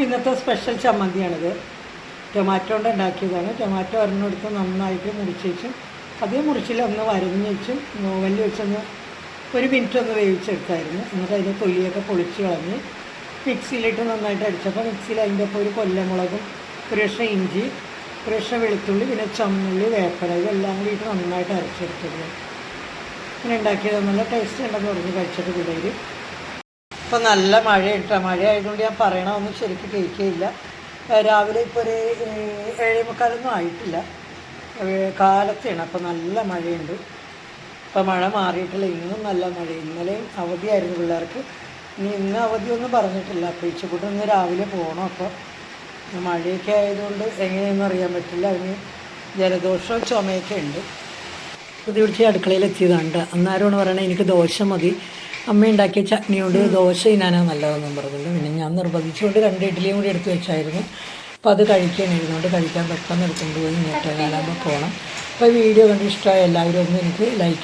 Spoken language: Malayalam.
ഇന്നത്തെ സ്പെഷ്യൽ ചമ്മന്തിയാണിത്. ടൊമാറ്റോ കൊണ്ട് ഉണ്ടാക്കിയതാണ്. ടൊമാറ്റോ ഒരെണ്ണെടുത്ത് നന്നായിട്ട് മുറിച്ച് വെച്ചും അതേ മുറിച്ചിൽ ഒന്ന് വരഞ്ഞ് വെച്ചും നോവലിൽ വെച്ചൊന്ന് ഒരു മിനിറ്റ് ഒന്ന് വേവിച്ചെടുത്തായിരുന്നു. എന്നിട്ട് അതിന്റെ തൊലിയൊക്കെ പൊളിച്ച് കളഞ്ഞ് മിക്സിയിലിട്ട് നന്നായിട്ട് അടിച്ചപ്പോൾ മിക്സിയിൽ അതിന്റെ ഒപ്പം ഒരു കൊല്ലമുളകും ഒരു കഷ്ണം ഇഞ്ചി ഒരു കഷ്ണം വെളുത്തുള്ളി പിന്നെ ചമ്മുള്ളി വേപ്പന ഇതെല്ലാം കൂടി ഇട്ട് നന്നായിട്ട് അരച്ചെടുത്തത് പിന്നെ ഉണ്ടാക്കിയത് നല്ല ടേസ്റ്റ് ഉണ്ടെന്ന് പറഞ്ഞ് കഴിച്ചിട്ട് പിള്ളേർ ഇപ്പം നല്ല മഴയിട്ട മഴയായതുകൊണ്ട് ഞാൻ പറയണമെന്ന് ശരിക്കും കേൾക്കുകയില്ല രാവിലെ ഇപ്പോൾ ഒരു ഏഹ് ഏഴേ മുക്കാലൊന്നും ആയിട്ടില്ല കാലത്തെയാണ് അപ്പോൾ നല്ല മഴയുണ്ട്. ഇപ്പം മഴ മാറിയിട്ടില്ല. ഇന്നും നല്ല മഴ. ഇന്നലെയും അവധിയായിരുന്നു പിള്ളേർക്ക്. ഇനി ഇന്ന് അവധിയൊന്നും പറഞ്ഞിട്ടില്ല. അപ്പോൾ ഇച്ചക്കൂട്ടം ഇന്ന് രാവിലെ പോകണം അപ്പോൾ മഴയൊക്കെ ആയതുകൊണ്ട് എങ്ങനെയൊന്നും അറിയാൻ പറ്റില്ല. അതിന് ജലദോഷവും ചുമയൊക്കെ ഉണ്ട്. ഇത് പിടിച്ച് അടുക്കളയിൽ എത്തിയതാണ് അന്നേരമാണ് പറയണത് എനിക്ക് ദോശ മതി. അമ്മ ഉണ്ടാക്കിയ ചട്നി കൊണ്ട് ദോശ ഇനാനാണ് നല്ലതെന്നും പറഞ്ഞില്ല പിന്നെ ഞാൻ നിർബന്ധിച്ചുകൊണ്ട് രണ്ട് ഇഡ്ഡലിയും കൂടി എടുത്തു വെച്ചായിരുന്നു. അപ്പോൾ അത് കഴിക്കാൻ ഇരുന്നുകൊണ്ട് കഴിക്കാൻ പെട്ടെന്ന് എടുത്തുകൊണ്ട് പോയി. ഇങ്ങോട്ട് കാലാകുമ്പോൾ പോകണം അപ്പോൾ വീഡിയോ കണ്ട് ഇഷ്ടമായ എല്ലാവരും ഒന്ന് എനിക്ക് ലൈക്ക്